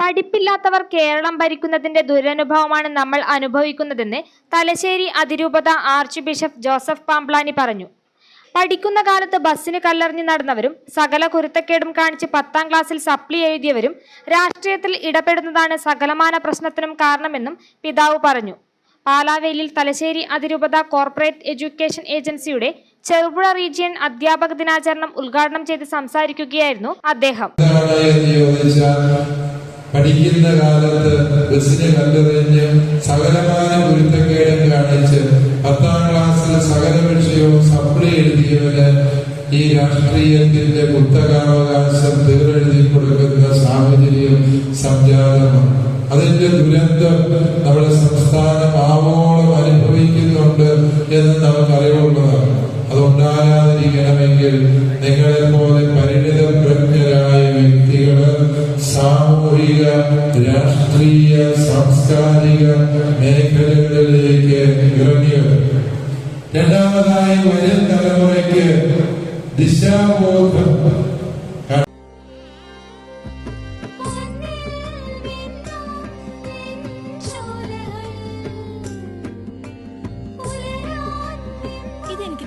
പഠിപ്പില്ലാത്തവർ കേരളം ഭരിക്കുന്നതിന്റെ ദുരനുഭവമാണ് നമ്മൾ അനുഭവിക്കുന്നതെന്ന് തലശ്ശേരി അതിരൂപത arch bishop Joseph Pamplany പറഞ്ഞു. പഠിക്കുന്ന കാലത്ത് ബസ്സിന് കല്ലെറിഞ്ഞു നടന്നവരും സകല കുരുത്തക്കേടും കാണിച്ച് പത്താം ക്ലാസ്സിൽ സപ്ലി എഴുതിയവരും രാഷ്ട്രീയത്തിൽ ഇടപെടുന്നതാണ് സകലമാന പ്രശ്നത്തിനും കാരണമെന്നും പിതാവ് പറഞ്ഞു. പാലാവേലിൽ തലശ്ശേരി അതിരൂപത കോർപ്പറേറ്റ് എഡ്യൂക്കേഷൻ ഏജൻസിയുടെ ചെറുപുഴ റീജിയൻ അധ്യാപക ദിനാചരണം ഉദ്ഘാടനം ചെയ്ത് സംസാരിക്കുകയായിരുന്നു അദ്ദേഹം. പഠിക്കുന്ന കാലത്ത് ബസ്സിന് കല്ലെറിഞ്ഞ് സകലമായ ഗുരുത്തക്കേടും കാണിച്ച് പത്താം ക്ലാസ്സിൽ സകല വിഷയവും സപ്ലി എഴുതിയവന് ഈ രാഷ്ട്രീയത്തിന്റെ കുത്തകാവകാശം തീരെഴുതി കൊടുക്കുന്ന സാഹചര്യം സംജാതമാണ്. അതിന്റെ ദുരന്തം നമ്മുടെ സംസ്ഥാനം ആവോളം അനുഭവിക്കുന്നുണ്ട് എന്ന് നമുക്ക് അറിവുള്ളതാണ് നിങ്ങളെ രാഷ്ട്രീയ സാംസ്കാരിക മേഖലകളിലേക്ക് ഇറങ്ങി വരും രണ്ടാമതായി വരും തലമുറയ്ക്ക് ദിശാബോധം. ഇതെനിക്ക്